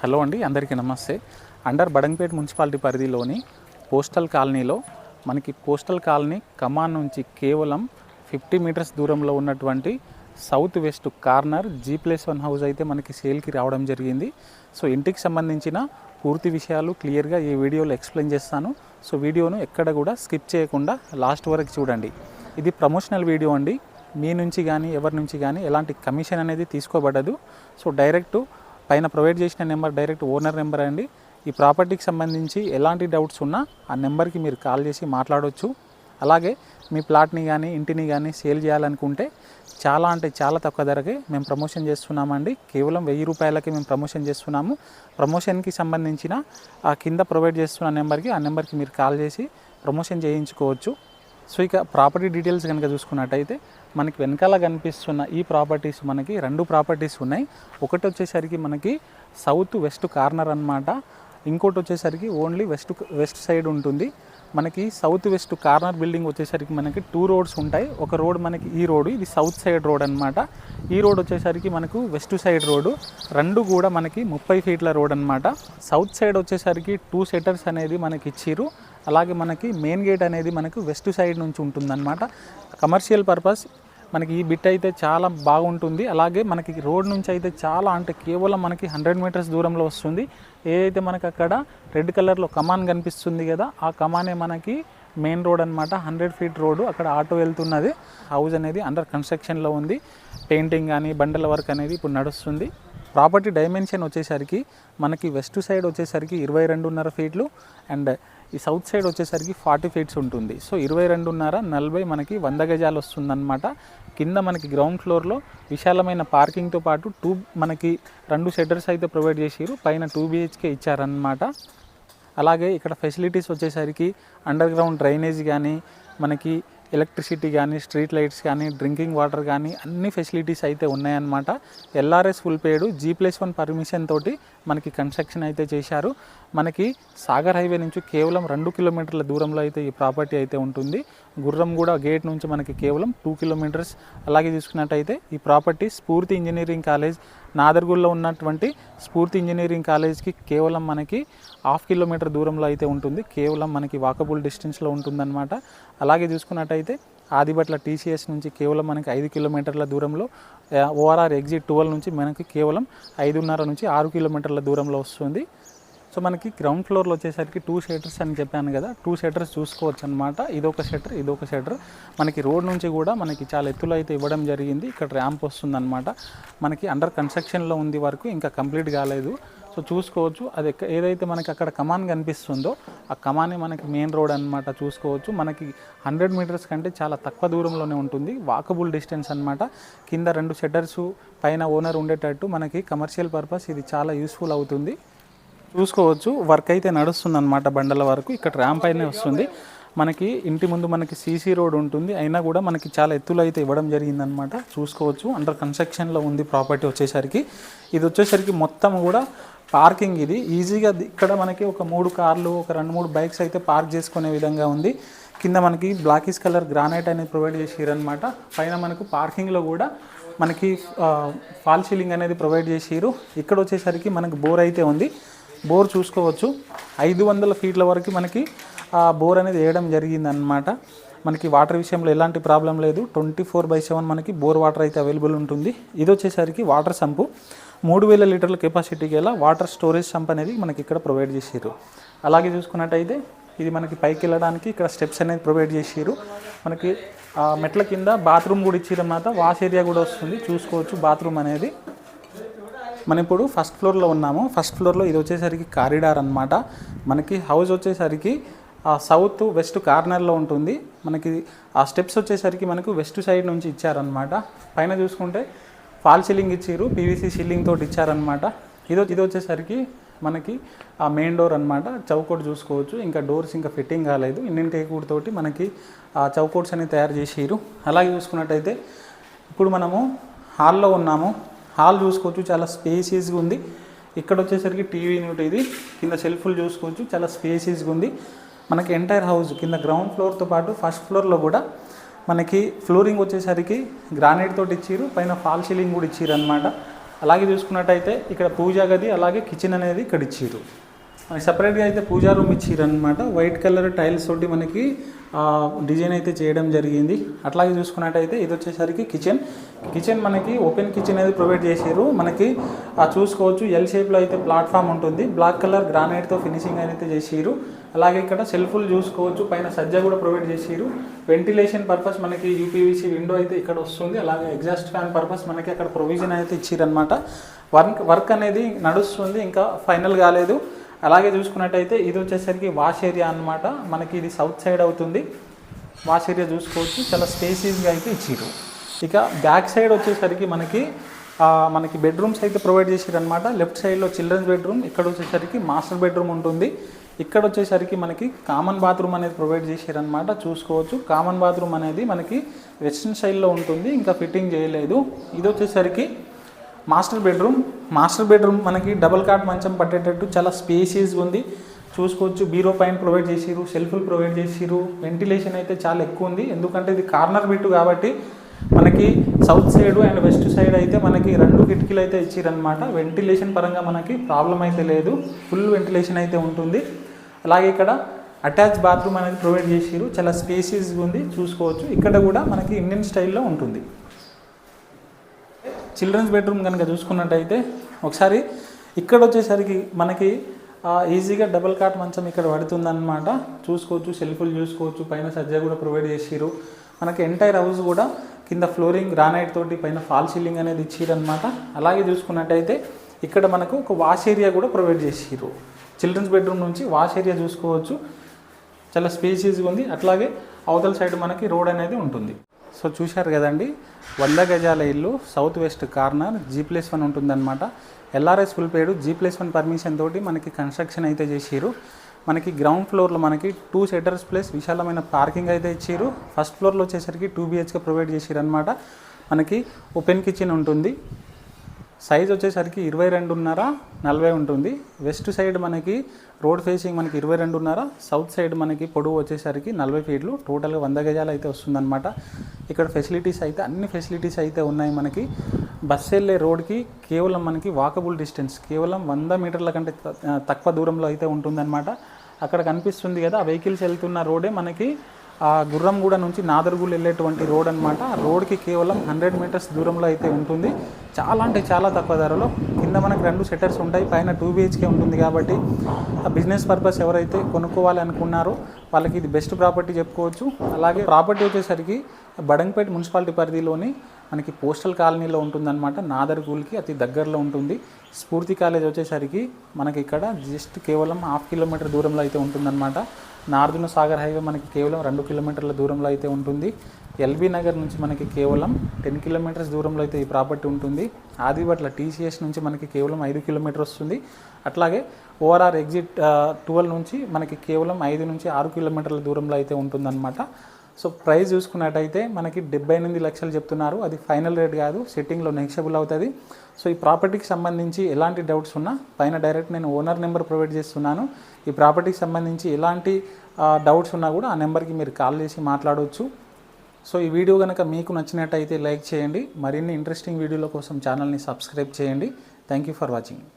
Hello అండి అందరికీ నమస్తే. అండర్ బడంగపేట మున్సిపాలిటీ పరిధిలోని పోస్టల్ కాలనీలో మనకి పోస్టల్ కాలనీ కమాన్ నుంచి కేవలం ఫిఫ్టీ మీటర్స్ దూరంలో ఉన్నటువంటి south west corner G plus one house అయితే మనకి సేల్కి రావడం జరిగింది. సో ఇంటికి సంబంధించిన పూర్తి విషయాలు క్లియర్గా ఈ వీడియోలో ఎక్స్ప్లెయిన్ చేస్తాను. సో వీడియోను ఎక్కడ కూడా స్కిప్ చేయకుండా లాస్ట్ వరకు చూడండి. ఇది ప్రమోషనల్ వీడియో అండి. మీ నుంచి కానీ ఎవరి నుంచి కానీ ఎలాంటి కమిషన్ అనేది తీసుకోబడదు. సో డైరెక్ట్ పైన ప్రొవైడ్ చేసిన నెంబర్ డైరెక్ట్ ఓనర్ నెంబర్ అండి. ఈ ప్రాపర్టీకి సంబంధించి ఎలాంటి డౌట్స్ ఉన్నా ఆ నెంబర్కి మీరు కాల్ చేసి మాట్లాడవచ్చు అలాగే మీ ప్లాట్ని కానీ ఇంటిని కానీ సేల్ చేయాలనుకుంటే చాలా అంటే చాలా తక్కువ ధరకే మేము ప్రమోషన్ చేస్తున్నామండి. కేవలం వెయ్యి రూపాయలకి మేము ప్రమోషన్ చేస్తున్నాము. ప్రమోషన్కి సంబంధించిన ఆ కింద ప్రొవైడ్ చేస్తున్న నెంబర్కి ఆ నెంబర్కి మీరు కాల్ చేసి ప్రమోషన్ చేయించుకోవచ్చు. సో ఇక ప్రాపర్టీ డీటెయిల్స్ కనుక చూసుకున్నట్టయితే మనకి వెనకాల కనిపిస్తున్న ఈ ప్రాపర్టీస్ మనకి రెండు ప్రాపర్టీస్ ఉన్నాయి. ఒకటి వచ్చేసరికి మనకి సౌత్ వెస్ట్ కార్నర్ అనమాట ఇంకోటి వచ్చేసరికి ఓన్లీ వెస్ట్ వెస్ట్ సైడ్ ఉంటుంది. మనకి సౌత్ వెస్ట్ కార్నర్ బిల్డింగ్ వచ్చేసరికి మనకి టూ రోడ్స్ ఉంటాయి. ఒక రోడ్ మనకి ఈ రోడ్ ఇది సౌత్ సైడ్ రోడ్ అన్నమాట. ఈ రోడ్ వచ్చేసరికి మనకు వెస్ట్ సైడ్ రోడ్డు రెండు కూడా మనకి ముప్పై ఫీట్ల రోడ్ అన్నమాట. సౌత్ సైడ్ వచ్చేసరికి టూ సెటర్స్ అనేది మనకి ఇచ్చిర్రు. అలాగే మనకి మెయిన్ గేట్ అనేది మనకు వెస్ట్ సైడ్ నుంచి ఉంటుందన్నమాట. కమర్షియల్ పర్పస్ మనకి ఈ బిట్ అయితే చాలా బాగుంటుంది. అలాగే మనకి రోడ్ నుంచి అయితే చాలా అంటే కేవలం మనకి హండ్రెడ్ మీటర్స్ దూరంలో వస్తుంది. ఏదైతే మనకి అక్కడ రెడ్ కలర్లో కమాన్ కనిపిస్తుంది కదా ఆ కమానే మనకి మెయిన్ రోడ్ అనమాట హండ్రెడ్ ఫీట్ రోడ్ అక్కడ ఆటో వెళ్తున్నది. హౌస్ అనేది అండర్ కన్స్ట్రక్షన్లో ఉంది. పెయింటింగ్ కానీ బండల వర్క్ అనేది ఇప్పుడు నడుస్తుంది. ప్రాపర్టీ డైమెన్షన్ వచ్చేసరికి మనకి వెస్ట్ సైడ్ వచ్చేసరికి ఇరవై రెండున్నర ఫీట్లు అండ్ ఈ సౌత్ సైడ్ వచ్చేసరికి ఫార్టీ ఫీట్స్ ఉంటుంది. సో ఇరవై రెండున్నర నలభై మనకి వంద గజాలు వస్తుందన్నమాట. కింద మనకి గ్రౌండ్ ఫ్లోర్లో విశాలమైన పార్కింగ్తో పాటు టూ మనకి రెండు షెటర్స్ అయితే ప్రొవైడ్ చేసిరు పైన టూ బిహెచ్కే ఇచ్చారన్నమాట. అలాగే ఇక్కడ ఫెసిలిటీస్ వచ్చేసరికి అండర్ గ్రౌండ్ డ్రైనేజ్ కానీ మనకి ఎలక్ట్రిసిటీ కానీ స్ట్రీట్ లైట్స్ కానీ డ్రింకింగ్ వాటర్ కానీ అన్ని ఫెసిలిటీస్ అయితే ఉన్నాయన్నమాట. LRS full paid G plus one permission తోటి మనకి కన్స్ట్రక్షన్ అయితే చేశారు. మనకి సాగర్ హైవే నుంచి కేవలం రెండు కిలోమీటర్ల దూరంలో అయితే ఈ ప్రాపర్టీ అయితే ఉంటుంది. గుర్రం కూడా గేట్ నుంచి మనకి కేవలం టూ కిలోమీటర్స్. అలాగే చూసుకున్నట్టయితే ఈ ప్రాపర్టీ స్ఫూర్తి ఇంజనీరింగ్ కాలేజ్ నాదర్గుల్లో ఉన్నటువంటి స్ఫూర్తి ఇంజనీరింగ్ కాలేజ్కి కేవలం మనకి హాఫ్ కిలోమీటర్ దూరంలో అయితే ఉంటుంది. కేవలం మనకి వాకబుల్ డిస్టెన్స్లో ఉంటుందన్నమాట. అలాగే చూసుకున్నట్టయితే ఆదిబట్ల టీసీఎస్ నుంచి కేవలం మనకి ఐదు కిలోమీటర్ల దూరంలో ఓఆర్ఆర్ ఎగ్జిట్ ట్వెల్వ్ నుంచి మనకి కేవలం ఐదున్నర నుంచి ఆరు కిలోమీటర్ల దూరంలో వస్తుంది. సో మనకి గ్రౌండ్ ఫ్లోర్లో వచ్చేసరికి టూ షెటర్స్ అని చెప్పాను కదా టూ షెటర్స్ చూసుకోవచ్చు అనమాట ఇదొక షెటర్ ఇదొక షెటర్ మనకి రోడ్ నుంచి కూడా మనకి చాలా ఎత్తులో అయితే ఇవ్వడం జరిగింది. ఇక్కడ ర్యాంప్ వస్తుందన్నమాట మనకి అండర్ కన్స్ట్రక్షన్లో ఉంది వరకు ఇంకా కంప్లీట్ కాలేదు. సో చూసుకోవచ్చు. అది ఏదైతే మనకి అక్కడ కమాన్ కనిపిస్తుందో ఆ కమానే మనకి మెయిన్ రోడ్ అన్నమాట. చూసుకోవచ్చు. మనకి హండ్రెడ్ మీటర్స్ కంటే చాలా తక్కువ దూరంలోనే ఉంటుంది. వాకబుల్ డిస్టెన్స్ అన్నమాట. కింద రెండు షెటర్స్ పైన ఓనర్ ఉండేటట్టు మనకి కమర్షియల్ పర్పస్ ఇది చాలా యూస్ఫుల్ అవుతుంది. చూసుకోవచ్చు. వర్క్ అయితే నడుస్తుంది అనమాట బండల వరకు. ఇక్కడ ర్యాంప్ అయినే వస్తుంది. మనకి ఇంటి ముందు మనకి సీసీ రోడ్ ఉంటుంది. అయినా కూడా మనకి చాలా ఎత్తులో అయితే ఇవ్వడం జరిగిందనమాట చూసుకోవచ్చు. అండర్ కన్స్ట్రక్షన్లో ఉంది ప్రాపర్టీ వచ్చేసరికి. ఇది వచ్చేసరికి మొత్తం కూడా పార్కింగ్ ఇది. ఈజీగా ఇక్కడ మనకి ఒక మూడు కార్లు ఒక రెండు మూడు బైక్స్ అయితే పార్క్ చేసుకునే విధంగా ఉంది. కింద మనకి బ్లాకిష్ కలర్ గ్రానైట్ అనేది ప్రొవైడ్ చేసిరనమాట పైన మనకు పార్కింగ్లో కూడా మనకి ఫాల్ సీలింగ్ అనేది ప్రొవైడ్ చేసిరు. ఇక్కడ వచ్చేసరికి మనకు బోర్ అయితే ఉంది. బోర్ చూసుకోవచ్చు. ఐదు వందల ఫీట్ల వరకు మనకి ఆ బోర్ అనేది వేయడం జరిగిందనమాట మనకి వాటర్ విషయంలో ఎలాంటి ప్రాబ్లం లేదు. ట్వంటీ ఫోర్ బై సెవెన్ మనకి బోర్ వాటర్ అయితే అవైలబుల్ ఉంటుంది. ఇది వచ్చేసరికి వాటర్ సంపు. మూడు వేల లీటర్ల కెపాసిటీ గల వాటర్ స్టోరేజ్ సంప్ అనేది మనకి ఇక్కడ ప్రొవైడ్ చేసారు అలాగే చూసుకున్నట్టయితే ఇది మనకి పైకి వెళ్ళడానికి ఇక్కడ స్టెప్స్ అనేది ప్రొవైడ్ చేసారు మనకి ఆ మెట్ల కింద బాత్రూమ్ కూడా ఇచ్చిరన్నమాట వాష్ ఏరియా కూడా వస్తుంది. చూసుకోవచ్చు బాత్రూమ్ అనేది. మనం ఇప్పుడు ఫస్ట్ ఫ్లోర్లో ఉన్నాము. ఫస్ట్ ఫ్లోర్లో ఇది వచ్చేసరికి కారిడార్ అనమాట మనకి హౌస్ వచ్చేసరికి సౌత్ వెస్ట్ కార్నర్లో ఉంటుంది. మనకి ఆ స్టెప్స్ వచ్చేసరికి మనకు వెస్ట్ సైడ్ నుంచి ఇచ్చారనమాట పైన చూసుకుంటే ఫాల్ సీలింగ్ ఇచ్చారు పీవీసీ సీలింగ్ తోటి ఇచ్చారనమాట ఇది ఇది వచ్చేసరికి మనకి ఆ మెయిన్ డోర్ అనమాట చౌకోట్ చూసుకోవచ్చు. ఇంకా డోర్స్ ఇంకా ఫిట్టింగ్ కాలేదు. ఇండియన్ తోటి మనకి ఆ చౌకోట్స్ అనేవి తయారు చేసిరు అలాగే చూసుకున్నట్టయితే ఇప్పుడు మనము హాల్లో ఉన్నాము. హాల్ చూసుకోవచ్చు చాలా స్పేసియస్గా ఉంది. ఇక్కడ వచ్చేసరికి టీవీ యూనిట్ ఇది. కింద సెల్ఫ్లు చూసుకోవచ్చు చాలా స్పేసియస్గా ఉంది. మనకి ఎంటైర్ హౌస్ కింద గ్రౌండ్ ఫ్లోర్తో పాటు ఫస్ట్ ఫ్లోర్లో కూడా మనకి ఫ్లోరింగ్ వచ్చేసరికి గ్రానైట్ తోటి ఇచ్చిరు పైన ఫాల్ సీలింగ్ కూడా ఇచ్చిరు అనమాట అలాగే చూసుకున్నట్టయితే ఇక్కడ పూజా గది అలాగే కిచెన్ అనేది ఇక్కడ ఇచ్చిర్రు. మనకి సపరేట్గా అయితే పూజా రూమ్ ఇచ్చారు అనమాట వైట్ కలర్ టైల్స్ తోటి మనకి డిజైన్ అయితే చేయడం జరిగింది. అట్లాగే చూసుకున్నట్టయితే ఇది వచ్చేసరికి కిచెన్ కిచెన్ మనకి ఓపెన్ కిచెన్ అనేది ప్రొవైడ్ చేసారు మనకి ఆ చూసుకోవచ్చు ఎల్ షేప్లో అయితే ప్లాట్ఫామ్ ఉంటుంది. బ్లాక్ కలర్ గ్రానైట్తో ఫినిషింగ్ అయితే చేసారు అలాగే ఇక్కడ సెల్ఫులు చూసుకోవచ్చు. పైన సజ్జ కూడా ప్రొవైడ్ చేసారు వెంటిలేషన్ పర్పస్ మనకి యూపీవీసీ విండో అయితే ఇక్కడ వస్తుంది. అలాగే ఎగ్జాస్ట్ ఫ్యాన్ పర్పస్ మనకి అక్కడ ప్రొవిజన్ అయితే ఇచ్చారనమాట వర్క్ వర్క్ అనేది నడుస్తుంది. ఇంకా ఫైనల్ కాలేదు. అలాగే చూసుకున్నట్టయితే ఇది వచ్చేసరికి వాష్ ఏరియా అన్నమాట. మనకి ఇది సౌత్ సైడ్ అవుతుంది. వాష్ ఏరియా చూసుకోవచ్చు. చాలా స్పేసీస్గా అయితే ఇచ్చిర్రు. ఇక బ్యాక్ సైడ్ వచ్చేసరికి మనకి మనకి బెడ్రూమ్స్ అయితే ప్రొవైడ్ చేసిరనమాట లెఫ్ట్ సైడ్లో చిల్డ్రన్స్ బెడ్రూమ్ ఇక్కడ వచ్చేసరికి మాస్టర్ బెడ్రూమ్ ఉంటుంది. ఇక్కడ వచ్చేసరికి మనకి కామన్ బాత్రూమ్ అనేది ప్రొవైడ్ చేసారనమాట చూసుకోవచ్చు. కామన్ బాత్రూమ్ అనేది మనకి వెస్ట్రన్ స్టైల్లో ఉంటుంది. ఇంకా ఫిట్టింగ్ చేయలేదు. ఇది వచ్చేసరికి మాస్టర్ బెడ్రూమ్ మాస్టర్ బెడ్రూమ్ మనకి డబల్ కాట్ మంచం పట్టేటట్టు చాలా స్పేసియస్ ఉంది. చూసుకోవచ్చు బీరో పైన ప్రొవైడ్ చేసిరు సెల్ఫ్లు ప్రొవైడ్ చేసిరు వెంటిలేషన్ అయితే చాలా ఎక్కువ ఉంది. ఎందుకంటే ఇది కార్నర్ బిట్టు కాబట్టి మనకి south side and west side అయితే మనకి రెండు కిటికీలు అయితే ఇచ్చిరనమాట వెంటిలేషన్ పరంగా మనకి ప్రాబ్లం అయితే లేదు. ఫుల్ వెంటిలేషన్ అయితే ఉంటుంది. అలాగే ఇక్కడ అటాచ్ బాత్రూమ్ అనేది ప్రొవైడ్ చేసిరు చాలా స్పేసియస్ ఉంది. చూసుకోవచ్చు. ఇక్కడ కూడా మనకి ఇండియన్ స్టైల్లో ఉంటుంది. చిల్డ్రన్స్ బెడ్రూమ్ కనుక చూసుకున్నట్టయితే ఒకసారి ఇక్కడ వచ్చేసరికి మనకి ఈజీగా డబుల్ కాట్ మంచం ఇక్కడ పడుతుందన్నమాట. చూసుకోవచ్చు సెల్ఫ్లు చూసుకోవచ్చు పైన సజ్జ కూడా ప్రొవైడ్ చేసిరు మనకి ఎంటైర్ హౌస్ కూడా కింద ఫ్లోరింగ్ గ్రానైట్ తోటి పైన ఫాల్ సీలింగ్ అనేది ఇచ్చిరనమాట అలాగే చూసుకున్నట్టయితే ఇక్కడ మనకు ఒక వాష్ ఏరియా కూడా ప్రొవైడ్ చేసిరు చిల్డ్రన్స్ బెడ్రూమ్ నుంచి వాష్ ఏరియా చూసుకోవచ్చు. చాలా స్పేసియస్గా ఉంది. అట్లాగే అవతల సైడ్ మనకి రోడ్ అనేది ఉంటుంది. సో చూశారు కదండి వంద గజాల ఇల్లు south west corner G plus one ఉంటుందన్నమాట. LRS full paid G plus one permission తోటి మనకి కన్స్ట్రక్షన్ అయితే చేసిరు మనకి గ్రౌండ్ ఫ్లోర్లో మనకి టూ సెటర్స్ ప్లస్ విశాలమైన పార్కింగ్ అయితే ఇచ్చారు ఫస్ట్ ఫ్లోర్లో వచ్చేసరికి టూ బిహెచ్కే ప్రొవైడ్ చేసిరు అనమాట మనకి ఓపెన్ కిచెన్ ఉంటుంది. సైజ్ వచ్చేసరికి ఇరవై రెండున్నర నలభై ఉంటుంది. వెస్ట్ సైడ్ మనకి రోడ్ ఫేసింగ్ మనకి ఇరవై రెండున్నర సౌత్ సైడ్ మనకి పొడవు వచ్చేసరికి నలభై ఫీట్లు టోటల్గా వంద గజాలు అయితే వస్తుందన్నమాట. ఇక్కడ ఫెసిలిటీస్ అయితే అన్ని ఫెసిలిటీస్ అయితే ఉన్నాయి మనకి. బస్సు వెళ్ళే రోడ్కి కేవలం మనకి వాకబుల్ డిస్టెన్స్ కేవలం వంద మీటర్ల కంటే త- తక్కువ దూరంలో అయితే ఉంటుందన్నమాట. అక్కడ కనిపిస్తుంది కదా ఆ వెహికల్స్ వెళ్తున్న రోడే మనకి ఆ గుర్రంగూడ నుంచి నాదర్గూల్ వెళ్ళేటువంటి రోడ్ అనమాట ఆ రోడ్కి కేవలం హండ్రెడ్ మీటర్స్ దూరంలో అయితే ఉంటుంది. చాలా అంటే చాలా తక్కువ ధరలో. కింద మనకు రెండు సెటర్స్ ఉంటాయి. పైన టూ బిహెచ్కే ఉంటుంది కాబట్టి ఆ బిజినెస్ పర్పస్ ఎవరైతే కొనుక్కోవాలనుకున్నారో వాళ్ళకి ఇది బెస్ట్ ప్రాపర్టీ చెప్పుకోవచ్చు. అలాగే ప్రాపర్టీ వచ్చేసరికి బడంగపేట మున్సిపాలిటీ పరిధిలోని మనకి పోస్టల్ కాలనీలో ఉంటుందన్నమాట. నాదర్గూల్కి అతి దగ్గరలో ఉంటుంది. స్ఫూర్తి కాలేజ్ వచ్చేసరికి మనకి ఇక్కడ జస్ట్ కేవలం హాఫ్ కిలోమీటర్ దూరంలో అయితే ఉంటుందన్నమాట. నార్దున సాగర్ హైవే మనకి కేవలం రెండు కిలోమీటర్ల దూరంలో అయితే ఉంటుంది. ఎల్బీ నగర్ నుంచి మనకి కేవలం టెన్ కిలోమీటర్స్ దూరంలో అయితే ఈ ప్రాపర్టీ ఉంటుంది. ఆదిబట్ల టీసీఎస్ నుంచి మనకి కేవలం ఐదు కిలోమీటర్ వస్తుంది. అట్లాగే ఓఆర్ఆర్ ఎగ్జిట్ ట్వెల్వ్ నుంచి మనకి కేవలం ఐదు నుంచి ఆరు కిలోమీటర్ల దూరంలో అయితే ఉంటుందన్నమాట. సో ప్రైస్ చూసుకున్నట్టయితే మనకి డెబ్బై ఎనిమిది లక్షలు చెప్తున్నారు. అది ఫైనల్ రేట్ కాదు సెట్టింగ్లో నెక్స్టబుల్ అవుతుంది. సో ఈ ప్రాపర్టీకి సంబంధించి ఎలాంటి డౌట్స్ ఉన్నా పైన డైరెక్ట్ నేను ఓనర్ నెంబర్ ప్రొవైడ్ చేస్తున్నాను. ఈ ప్రాపర్టీకి సంబంధించి ఎలాంటి డౌట్స్ ఉన్నా కూడా ఆ నెంబర్కి మీరు కాల్ చేసి మాట్లాడవచ్చు సో ఈ వీడియో కనుక మీకు నచ్చినట్టయితే లైక్ చేయండి. మరిన్ని ఇంట్రెస్టింగ్ వీడియోల కోసం ఛానల్ని సబ్స్క్రైబ్ చేయండి. Thank you for watching.